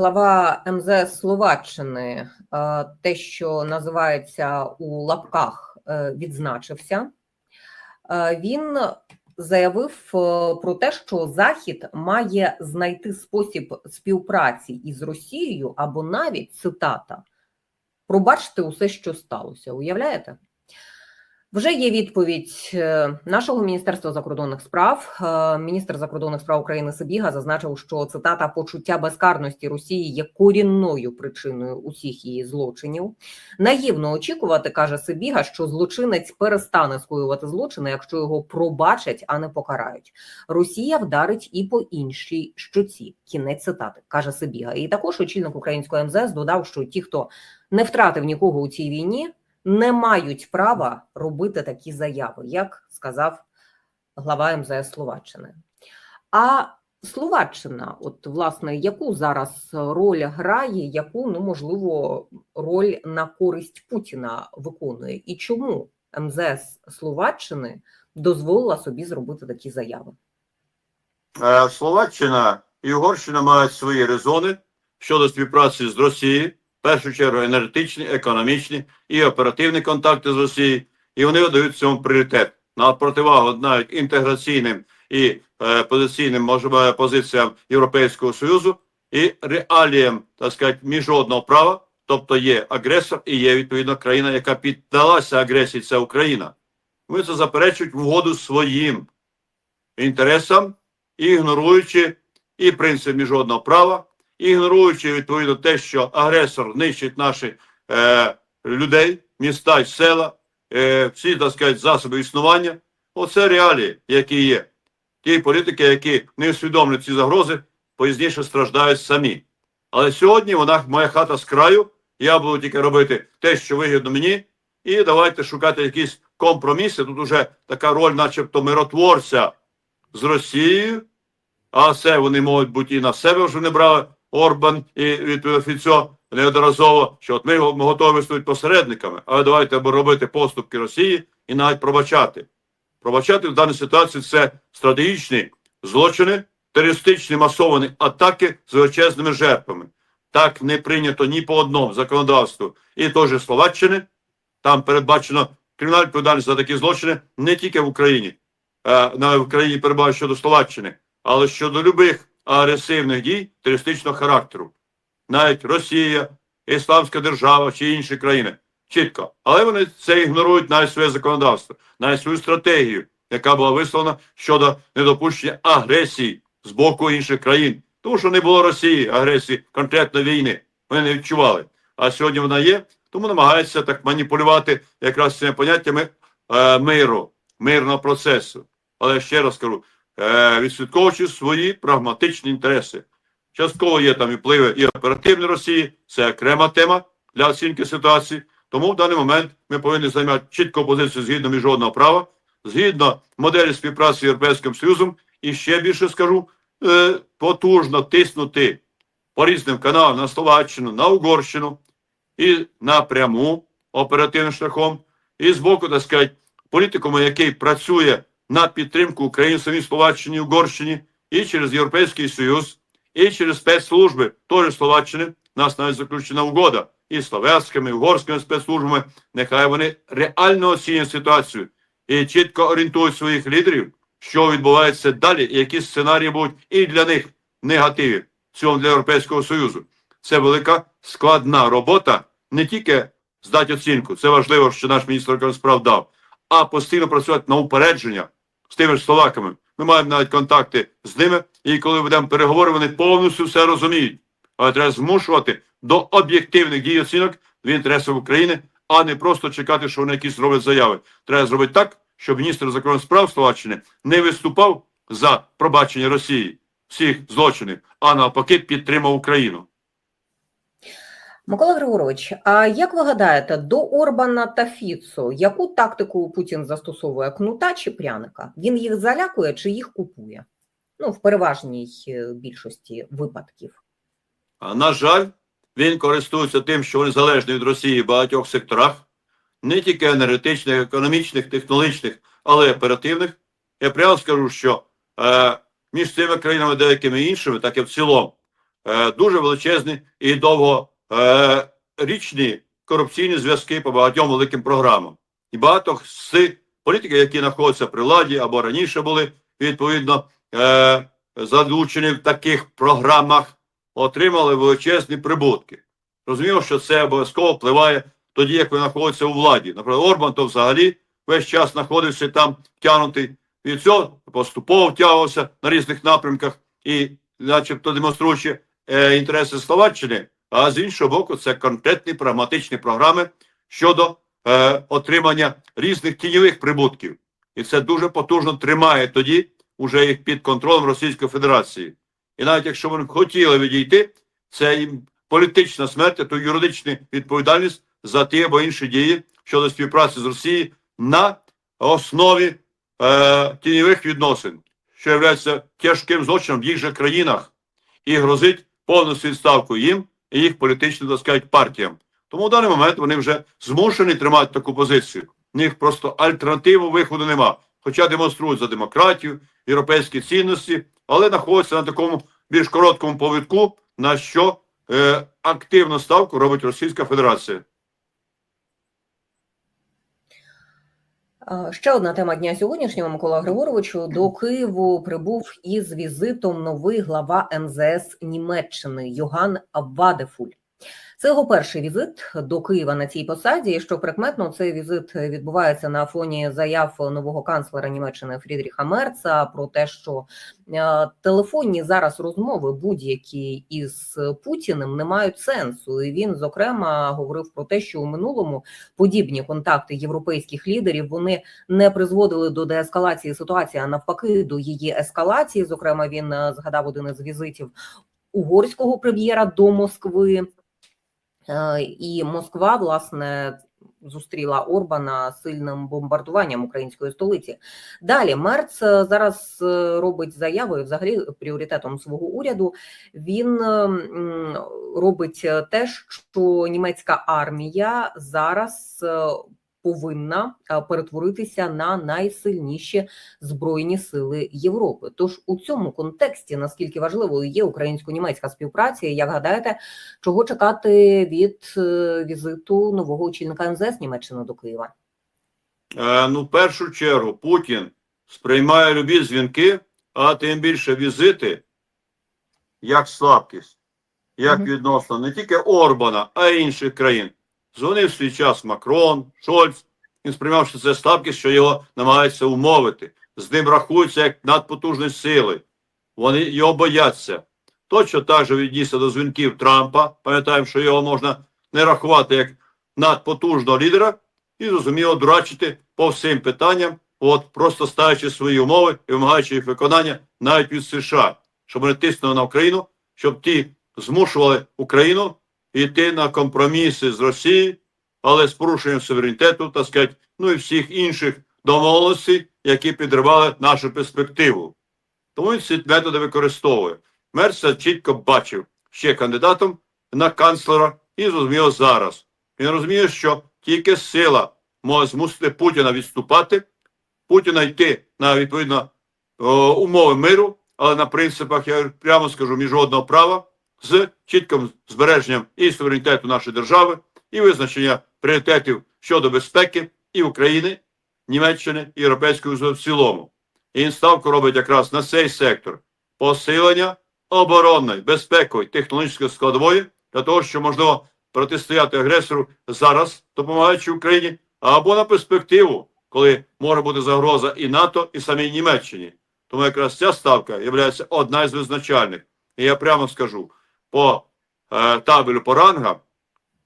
глава МЗС Словаччини, е, те, що називається у лапках, е, відзначився. Е, Він заявив про те, що Захід має знайти спосіб співпраці із Росією або навіть цитата пробачте усе, що сталося. Уявляєте? Вже є відповідь е, нашого міністерства закордонних справ. Е, Міністр закордонних справ України Сибіга зазначив, що цитата почуття безкарності Росії є корінною причиною усіх її злочинів. Наївно очікувати, каже Сибіга, що злочинець перестане скоювати злочини, якщо його пробачать, а не покарають. Росія вдарить і по іншій щоці. Кінець цитати каже Сибіга. І також очільник українського МЗС додав, що ті, хто не втратив нікого у цій війні, не мають права робити такі заяви, як сказав глава МЗС Словаччини. А Словаччина, от власне, яку зараз роль грає, яку ну можливо роль на користь Путіна виконує, і чому МЗС Словаччини дозволила собі зробити такі заяви? Е, Словаччина і Угорщина мають свої резони щодо співпраці з Росією, першу чергу енергетичні, економічні і оперативні контакти з Росією, і вони дають цьому пріоритет на противагу навіть інтеграційним і е, позиційним може, позиціям Європейського Союзу і реаліям, так сказати, міжнародного права, тобто є агресор і є відповідно країна, яка піддалася агресії, це Україна. Вони це заперечують в угоду своїм інтересам, ігноруючи і принцип міжнародного права, ігноруючи відповідно те, що агресор нищить наші е, людей, міста села, е, всі так сказати, засоби існування. Оце реалії, які є. Ті політики, які не усвідомлюють ці загрози, пізніше страждають самі. Але сьогодні вона моя хата з краю. Я буду тільки робити те, що вигідно мені, і давайте шукати якісь компроміси. Тут уже така роль, начебто, миротворця з Росією, а це вони можуть бути і на себе вже не брали Орбан і відповідно Фіцо неодноразово, що от ми, готові виступити посередниками, але давайте робити поступки Росії і навіть пробачати. Пробачати в даній ситуації це стратегічні злочини, терористичні масовані атаки з величезними жертвами. Так не прийнято ні по одному законодавству і теж Словаччини. Там передбачено кримінальну відповідальність за такі злочини не тільки в Україні, е, на Україні перебуває щодо Словаччини, але щодо любих агресивних дій терористичного характеру. Навіть Росія, Ісламська держава чи інші країни. Чітко. Але вони це ігнорують навіть своє законодавство, навіть свою стратегію, яка була висловлена щодо недопущення агресії з боку інших країн. Тому що не було Росії агресії, конкретно війни. Вони не відчували. А сьогодні вона є, тому намагаються так маніпулювати якраз цими поняттями е, миру, мирного процесу. Але ще раз кажу, відслідковуючи свої прагматичні інтереси. Частково є там і впливи і оперативної Росії, це окрема тема для оцінки ситуації. Тому в даний момент ми повинні займати чітку позицію згідно міжнародного права, згідно моделі співпраці з Європейським Союзом, і ще більше скажу, е, потужно тиснути по різним каналам на Словаччину, на Угорщину і напряму оперативним шляхом, і з боку, так сказати, політикуму, який працює на підтримку України самій Словаччині Угорщині, і через Європейський Союз, і через спецслужби теж Словаччини. Нас навіть заключена угода і слов'янськими, і угорськими спецслужбами. Нехай вони реально оцінюють ситуацію і чітко орієнтують своїх лідерів, що відбувається далі, і які сценарії будуть і для них негативі в цьому для Європейського Союзу. Це велика складна робота, не тільки здати оцінку, це важливо, що наш міністр справ дав, а постійно працювати на упередження з тими ж словаками. Ми маємо навіть контакти з ними, і коли ведемо переговори, вони повністю все розуміють. Але треба змушувати до об'єктивних дій оцінок в інтересах України, а не просто чекати, що вони якісь роблять заяви. Треба зробити так, щоб міністр закордонних справ Словаччини не виступав за пробачення Росії всіх злочинів, а навпаки підтримав Україну. Микола Григорович, а як ви гадаєте, до Орбана та Фіцо яку тактику Путін застосовує кнута чи пряника? Він їх залякує чи їх купує? Ну, в переважній е, більшості випадків. На жаль, він користується тим, що вони залежні від Росії в багатьох секторах, не тільки енергетичних, економічних, технологічних, але й оперативних. Я прямо скажу, що е, між цими країнами, деякими іншими, так і в цілому, е, дуже величезні і довгорічні корупційні зв'язки по багатьом великим програмам. І багато з політиків, які знаходяться при владі або раніше були відповідно е, залучені в таких програмах, отримали величезні прибутки. Розуміло, що це обов'язково впливає тоді, як ви знаходитеся у владі. Наприклад, Орбан то взагалі весь час знаходився там втягнутий. Від цього поступово втягувався на різних напрямках і, начебто, демонструючи е, інтереси Словаччини. А з іншого боку, це конкретні прагматичні програми щодо е, отримання різних тіньових прибутків. І це дуже потужно тримає тоді уже їх під контролем Російської Федерації. І навіть якщо вони хотіли відійти, це їм політична смерть, то юридична відповідальність за ті або інші дії щодо співпраці з Росією на основі е, тіньових відносин, що є тяжким злочином в їх же країнах і грозить повністю відставкою їм і їх політичним, так сказати, партіям. Тому в даний момент вони вже змушені тримати таку позицію. В них просто альтернативу виходу нема. Хоча демонструють за демократію, європейські цінності, але знаходяться на такому більш короткому повідку, на що е, активну ставку робить Російська Федерація. Ще одна тема дня сьогоднішнього Микола Григоровичу до Києву прибув із візитом новий глава МЗС Німеччини Йоган Вадефуль. Це його перший візит до Києва на цій посаді. І Що прикметно, цей візит відбувається на фоні заяв нового канцлера Німеччини Фрідріха Мерца про те, що е, телефонні зараз розмови будь-які із Путіним не мають сенсу. І він зокрема говорив про те, що у минулому подібні контакти європейських лідерів вони не призводили до деескалації ситуації, а навпаки, до її ескалації. Зокрема, він е, згадав один із візитів угорського прем'єра до Москви. І Москва, власне, зустріла Орбана сильним бомбардуванням української столиці. Далі Мерц е, зараз е, робить заяви, взагалі пріоритетом свого уряду. Він робить е, те, що німецька армія зараз е, повинна е, перетворитися на найсильніші збройні сили Європи. Тож у цьому контексті наскільки важливою є українсько-німецька співпраця, як гадаєте, чого чекати від е, візиту нового очільника МЗС Німеччини до Києва? Е, ну, в першу чергу, Путін сприймає любі дзвінки, а тим більше візити, як слабкість, як Мгм. відносно не тільки Орбана, а й інших країн. Дзвонив свій час Макрон, Шольц. Він сприймав, що це слабкість, що його намагаються умовити. З ним рахуються як надпотужні сили. Вони його бояться. Точно так же віднісся до дзвінків Трампа. Пам'ятаємо, що його можна не рахувати як надпотужного лідера, і зрозуміло дурачити по всім питанням, от просто ставлячи свої умови і вимагаючи їх виконання навіть від США, щоб вони тиснули на Україну, щоб ті змушували Україну йти на компроміси з Росією, але з порушенням суверенітету, так сказати, ну і всіх інших домовленостей, які підривали нашу перспективу. Тому він ці методи використовує. Мерц чітко бачив ще кандидатом на канцлера і зрозуміло зараз. Він розуміє, що тільки сила може змусити Путіна відступати, Путіна йти на відповідно умови миру, але на принципах, я прямо скажу, міжнародного права з чітким збереженням і суверенітету нашої держави, і визначення пріоритетів щодо безпеки і України, Німеччини і Європейського Союзу в цілому. І ставку робить якраз на цей сектор посилення оборонної, безпекової, технологічної складової для того, щоб можливо протистояти агресору зараз, допомагаючи Україні, або на перспективу, коли може бути загроза і НАТО, і самій Німеччині. Тому якраз ця ставка є одна із визначальних. І я прямо скажу, по е, табелю по рангам,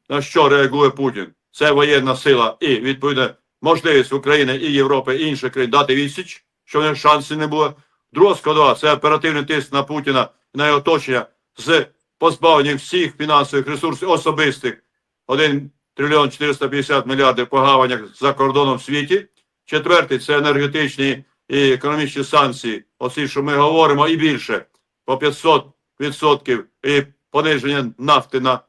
на що реагує Путін, це воєнна сила і відповідно можливість України і Європи і інших країн дати відсіч, що в них шансів не було. Друга складова це оперативний тиск на Путіна і на його оточення з позбавленням всіх фінансових ресурсів особистих 1 трильйон 450 мільярдів по гаванях за кордоном в світі. Четвертий це енергетичні і економічні санкції, оці, що ми говоримо, і більше по 500 відсотків і пониження нафти на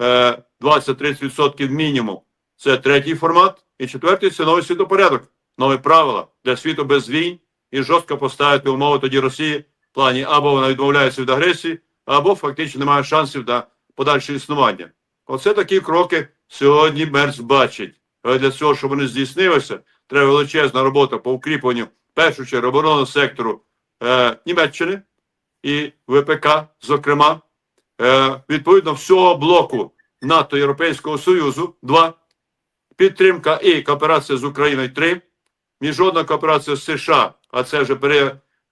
е, 20-30% мінімум. Це третій формат. І четвертий це новий світопорядок, нові правила для світу без війн і жорстко поставити умови тоді Росії в плані або вона відмовляється від агресії, або фактично немає шансів на подальше існування. Оце такі кроки сьогодні Мерц бачить. Але для цього, щоб вони здійснилися, треба величезна робота по укріпленню першу чергу оборонного сектору е, Німеччини і ВПК, зокрема, е, відповідно всього блоку НАТО Європейського Союзу, два, підтримка і кооперація з Україною, три, міжнародна кооперація з США, а це вже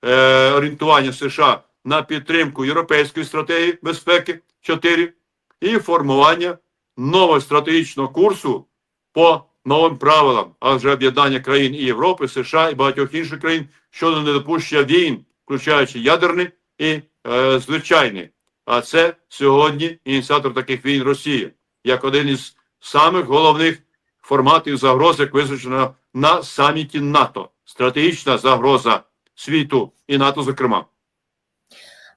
переорієнтування США на підтримку європейської стратегії безпеки, чотири, і формування нового стратегічного курсу по новим правилам, а вже об'єднання країн і Європи, США і багатьох інших країн щодо недопущення війн, включаючи ядерний і е, звичайний. А це сьогодні ініціатор таких війн Росія, як один із самих головних форматів загроз, як визначено на саміті НАТО. Стратегічна загроза світу і НАТО, зокрема.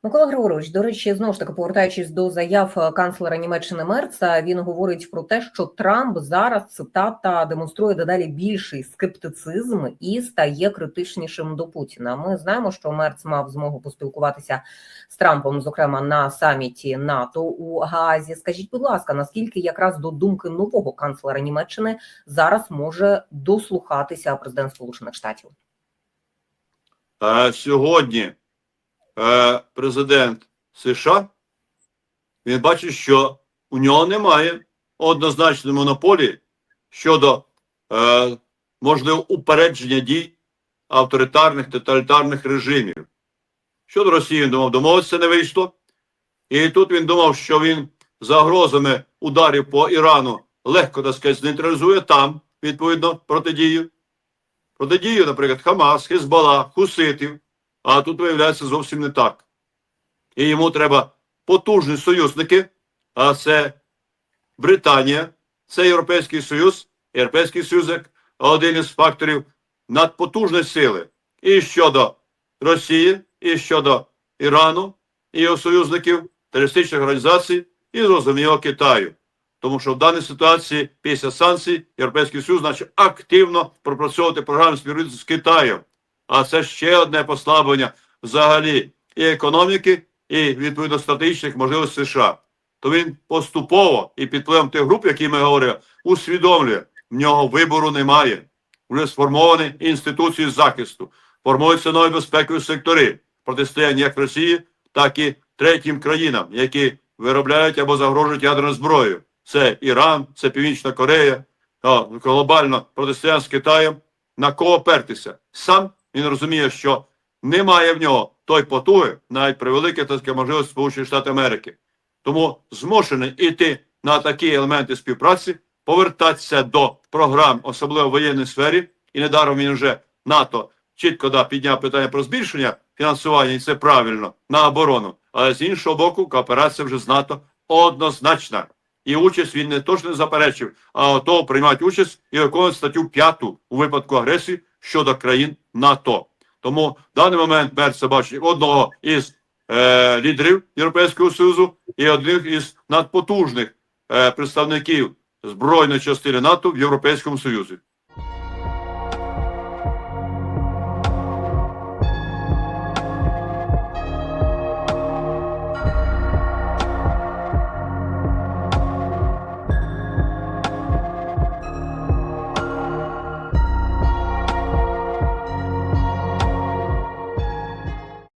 Микола Григорович, до речі, знову ж таки повертаючись до заяв е, канцлера Німеччини Мерца, він говорить про те, що Трамп зараз цитата демонструє дедалі більший скептицизм і стає критичнішим до Путіна. Ми знаємо, що Мерц мав змогу поспілкуватися з Трампом, зокрема на саміті НАТО у Гаазі. Скажіть, будь ласка, наскільки якраз до думки нового канцлера Німеччини зараз може дослухатися президент Сполучених Штатів? Е, сьогодні е, президент США він бачить, що у нього немає однозначної монополії щодо е, можливо упередження дій авторитарних тоталітарних режимів. Щодо Росії він думав, домовитися не вийшло. І тут він думав, що він загрозами ударів по Ірану легко так сказати, знейтралізує там, відповідно, протидію. Протидію, наприклад, Хамас, Хезбалла, Хуситів. А тут виявляється зовсім не так. І йому треба потужні союзники, а це Британія, це Європейський Союз, Європейський Союз як один із факторів надпотужної сили і щодо Росії, і щодо Ірану, і його союзників, терористичних організацій, і зрозуміло Китаю. Тому що в даній ситуації після санкцій Європейський Союз значить активно пропрацьовувати програму співробітництва з Китаєм. А це ще одне послаблення взагалі і економіки, і відповідно стратегічних можливостей США. То він поступово і під впливом тих груп, які ми говорили, усвідомлює, в нього вибору немає. Вже сформовані інституції захисту, формуються нові безпекові сектори протистояння як Росії, так і третім країнам, які виробляють або загрожують ядерною зброєю. Це Іран, це Північна Корея, глобально протистояння з Китаєм. На кого пертися? Сам він розуміє, що немає в нього той потуги, навіть при великій таке можливості Сполучених Штатів Америки. Тому змушений іти на такі елементи співпраці, повертатися до програм, особливо в воєнній сфері, і недаром він вже НАТО чітко да, підняв питання про збільшення фінансування, і це правильно на оборону. Але з іншого боку, кооперація вже з НАТО однозначна. І участь він не точно не заперечив, а готов приймати участь і виконувати статтю 5 у випадку агресії щодо країн НАТО. Тому в даний момент Мерц бачить одного із е, лідерів Європейського Союзу і одних із надпотужних е, представників збройної частини НАТО в Європейському Союзі.